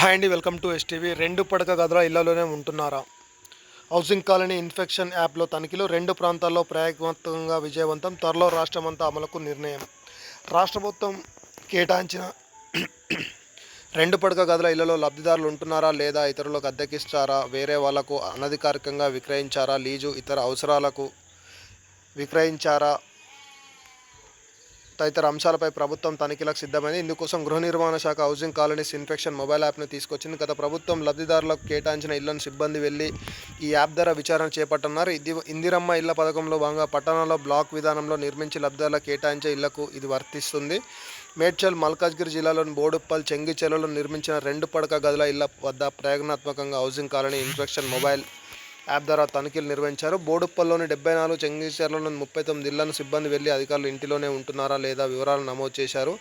Hi అండి welcome to STV రెండు పడక గదుల ఇళ్ళలోనే ఉంటున్నారా? హౌసింగ్ కాలనీ ఇన్ఫెక్షన్ యాప్లో తనిఖీలు. రెండు ప్రాంతాల్లో ప్రయోగాత్మకంగా విజయవంతం త్వరలో రాష్ట్రమంతా అమలుకు నిర్ణయం. రాష్ట్ర ప్రభుత్వం కేటాయించిన రెండు పడక గదుల ఇళ్ళలో లబ్ధిదారులు ఉంటున్నారా? లేదా ఇతరులకు అద్దెకిస్తారా? వేరే వాళ్ళకు అనధికారికంగా విక్రయించారా? లీజు ఇతర అవసరాలకు విక్రయించారా? తదితర అంశాలపై ప్రభుత్వం తనిఖీలకు సిద్ధమైంది. ఇందుకోసం గృహ నిర్మాణ శాఖ హౌసింగ్ కాలనీస్ ఇన్ఫెక్షన్ మొబైల్ యాప్ను తీసుకొచ్చింది. గత ప్రభుత్వం లబ్ధిదారులకు కేటాయించిన ఇళ్ళను సిబ్బంది వెళ్ళి ఈ యాప్ ద్వారా విచారణ చేపట్టనున్నారు. ఇది ఇందిరమ్మ ఇళ్ళ పథకంలో భాగంగా పట్టణంలో బ్లాక్ విధానంలో నిర్మించి లబ్ధిదారులకు కేటాయించే ఇళ్ళకు ఇది వర్తిస్తుంది. మేడ్చల్ మల్కాజ్గిరి జిల్లాలోని బోడుప్పల్ చెంగిచెలలో నిర్మించిన రెండు పడక గదుల ఇళ్ళ వద్ద ప్రయోగాత్మకంగా housing colony infection mobile app ద్వారా తనిఖీలు నిర్వహించారు. బోడుప్పల్లోని డెబ్బై నాలుగు చెంగిచెర్లలోని ముప్పై తొమ్మిది ఇళ్ళను సిబ్బంది వెళ్ళి అధికారులు ఇంటిలోనే ఉంటున్నారా లేదా వివరాలు నమోదు చేశారు.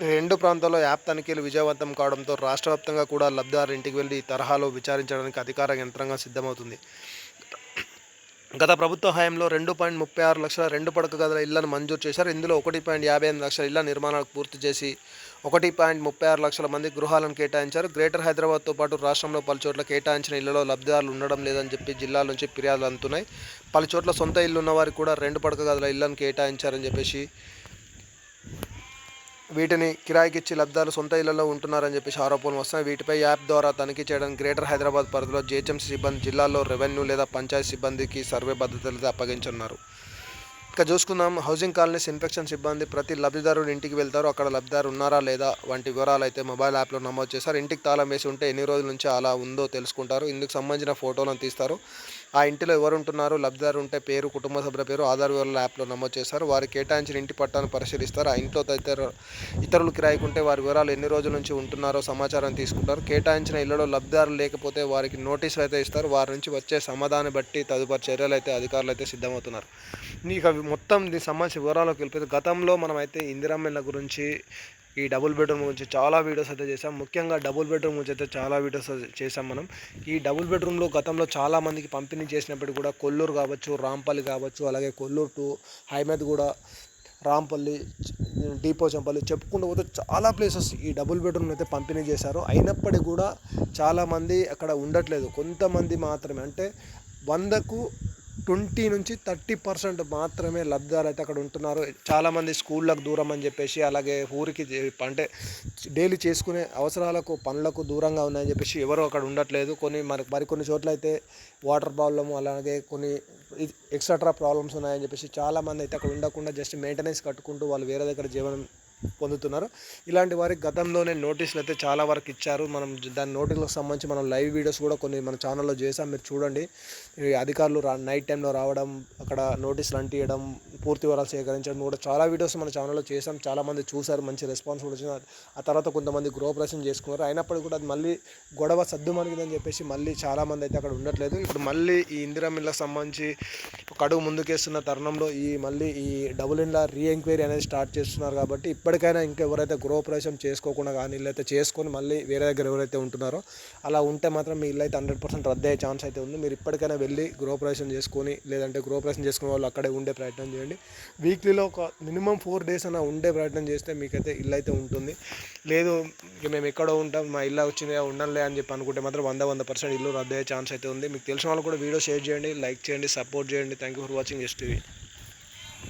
రెండు ప్రాంతాల్లో యాప్ తనిఖీలు విజయవంతం కావడంతో రాష్ట్ర వ్యాప్తంగా కూడా లబ్ధిదారు ఇంటికి వెళ్ళి ఈ తరహాలో విచారించడానికి అధికార యంత్రంగా సిద్ధమవుతుంది. గత ప్రభుత్వ హయాంలో రెండు పాయింట్ ముప్పై ఆరు లక్షల రెండు పడక గదుల ఇళ్ళను మంజూరు చేశారు. ఇందులో ఒకటి పాయింట్ యాభై ఎనిమిది లక్షల ఇళ్ళ నిర్మాణాలకు పూర్తి చేసి ఒకటి పాయింట్ ముప్పై ఆరు లక్షల మంది గృహాలను కేటాయించారు. గ్రేటర్ హైదరాబాద్తో పాటు రాష్ట్రంలో పలు చోట్ల కేటాయించిన ఇళ్ళలో లబ్ధిదారులు ఉండడం లేదని చెప్పి జిల్లాల నుంచి ఫిర్యాదులు అందుతున్నాయి. పలు చోట్ల సొంత ఇల్లు ఉన్న వారికి కూడా రెండు పడక గదుల ఇళ్ళను కేటాయించారని చెప్పేసి వీటిని కిరాయికి ఇచ్చి లబ్ధాలు సొంత ఇళ్ళలో ఉంటున్నారని చెప్పేసి ఆరోపణలు వస్తాయి వీటిపై యాప్ ద్వారా తనిఖీ చేయడం గ్రేటర్ హైదరాబాద్ పరిధిలో జిహెచ్ఎంసీ సిబ్బంది జిల్లాల్లో రెవెన్యూ లేదా పంచాయతీ సిబ్బందికి సర్వే భద్రతలతో అప్పగించున్నారు ఇక చూసుకుందాం. హౌసింగ్ కాలనీస్ ఇన్ఫెక్షన్ సిబ్బంది ప్రతి లబ్ధిదారుడు ఇంటికి వెళ్తారు. అక్కడ లబ్ధిదారు ఉన్నారా లేదా వంటి వివరాలు అయితే మొబైల్ యాప్లో నమోదు చేస్తారు ఇంటికి తాళం వేసి ఉంటే ఎన్ని రోజుల నుంచి అలా ఉందో తెలుసుకుంటారు. ఇందుకు సంబంధించిన ఫోటోలను తీస్తారు. ఆ ఇంటిలో ఎవరు ఉంటున్నారు లబ్ధిదారు ఉంటే పేరు కుటుంబ సభ్యుల పేరు ఆధార్ వివరాల యాప్లో నమోదు చేస్తారు. వారి కేటాయించిన ఇంటి పట్టాను పరిశీలిస్తారు. ఆ ఇంట్లో తదితర ఇతరులు కిరాయికుంటే వారి వివరాలు ఎన్ని రోజుల నుంచి ఉంటున్నారో సమాచారం తీసుకుంటారు. కేటాయించిన ఇళ్ళలో లబ్ధిదారులు లేకపోతే వారికి నోటీసులు అయితే ఇస్తారు. వారి నుంచి వచ్చే సమాధానం బట్టి తదుపరి చర్యలు అయితే అధికారులు అయితే సిద్ధమవుతున్నారు. ఇక మొత్తం దీనికి సంబంధించిన వివరాలకు వెళ్ళిపోతే గతంలో మనం అయితే ఇందిరమ్మ గురించి ఈ డబుల్ బెడ్రూమ్ గురించి చాలా వీడియోస్ అయితే చేసాం ముఖ్యంగా డబుల్ బెడ్రూమ్ గురించి అయితే చాలా వీడియోస్ చేసాం మనం. ఈ డబుల్ బెడ్రూమ్లో గతంలో చాలామందికి పంపిణీ చేసినప్పటికీ కూడా కొల్లూరు కావచ్చు రాంపల్లి కావచ్చు అలాగే కొల్లూరు టు హైమద్ కూడా రాంపల్లి డీపోచంపల్లి చెప్పుకుంటూ పోతే చాలా ప్లేసెస్ ఈ డబుల్ బెడ్రూమ్ అయితే పంపిణీ చేశారు. అయినప్పటికీ కూడా చాలామంది అక్కడ ఉండట్లేదు. కొంతమంది మాత్రమే. అంటే వందకు ట్వంటీ నుంచి థర్టీ పర్సెంట్ మాత్రమే లబ్ధిదారులు అయితే అక్కడ ఉంటున్నారు. చాలామంది స్కూళ్ళకు దూరం అని చెప్పేసి అలాగే ఊరికి అంటే డైలీ చేసుకునే అవసరాలకు పనులకు దూరంగా ఉన్నాయని చెప్పేసి ఎవరు అక్కడ ఉండట్లేదు. కొన్ని మరి మరికొన్ని చోట్ల అయితే వాటర్ ప్రాబ్లము అలాగే కొన్ని ఎక్సెట్రా ప్రాబ్లమ్స్ ఉన్నాయని చెప్పేసి చాలామంది అయితే అక్కడ ఉండకుండా జస్ట్ మెయింటెనెన్స్ కట్టుకుంటూ వాళ్ళు వేరే దగ్గర జీవనం పొందుతున్నారు. ఇలాంటి వారికి గతంలోనే నోటీసులు అయితే చాలా వరకు ఇచ్చారు. మనం దాని నోటీసులకు సంబంధించి మనం లైవ్ వీడియోస్ కూడా కొన్ని మన ఛానల్లో చేసాం మీరు చూడండి. అధికారులు రా నైట్ టైంలో రావడం అక్కడ నోటీసులు అంటియడం పూర్తి వివరాలు సేకరించడం కూడా చాలా వీడియోస్ మన ఛానల్లో చేసాం చాలామంది చూశారు. మంచి రెస్పాన్స్ కూడా వచ్చింది. ఆ తర్వాత కొంతమంది గృహప్రవేశం చేసుకున్నారు. అయినప్పటికీ కూడా అది మళ్ళీ గొడవ సద్దు మణిగిందని చెప్పేసి మళ్ళీ చాలామంది అయితే అక్కడ ఉండట్లేదు. ఇప్పుడు మళ్ళీ ఈ ఇందిరా మిల్లకు సంబంధించి ఒక అడుగు ముందుకేస్తున్న తరుణంలో ఈ మళ్ళీ ఈ డబుల్ ఇండ్ల రీ ఎంక్వైరీ అనేది స్టార్ట్ చేస్తున్నారు కాబట్టి ఇప్పటికైనా ఇంకెవరైతే గృహప్రవేశం చేసుకోకుండా కానీ ఇల్లైతే చేసుకొని మళ్ళీ వేరే దగ్గర ఎవరైతే ఉంటున్నారో అలా ఉంటే మాత్రం మీ ఇల్లు అయితే హండ్రెడ్ పర్సెంట్ రద్దు అయ్యే ఛాన్స్ అయితే ఉంది. మీరు ఇప్పటికైనా వెళ్ళి గృహప్రవేశం చేసుకొని లేదంటే గృహప్రవేశం చేసుకునే వాళ్ళు అక్కడే ఉండే ప్రయత్నం చేయండి. వీక్లీలో ఒక మినిమం ఫోర్ డేస్ అన్న ఉండే ప్రయత్నం చేస్తే మీకైతే ఇల్లు అయితే ఉంటుంది. లేదు ఇక మేము ఎక్కడో ఉంటాం మా ఇల్లు వచ్చింది ఉండాలి అని చెప్పి అనుకుంటే మాత్రం వంద వంద పర్సెంట్ ఇల్లు రద్దు అయ్యే ఛాన్స్ అయితే ఉంది. మీకు తెలిసిన వాళ్ళు కూడా వీడియో షేర్ చేయండి లైక్ చేయండి సపోర్ట్ చేయండి. Thank you for watching STV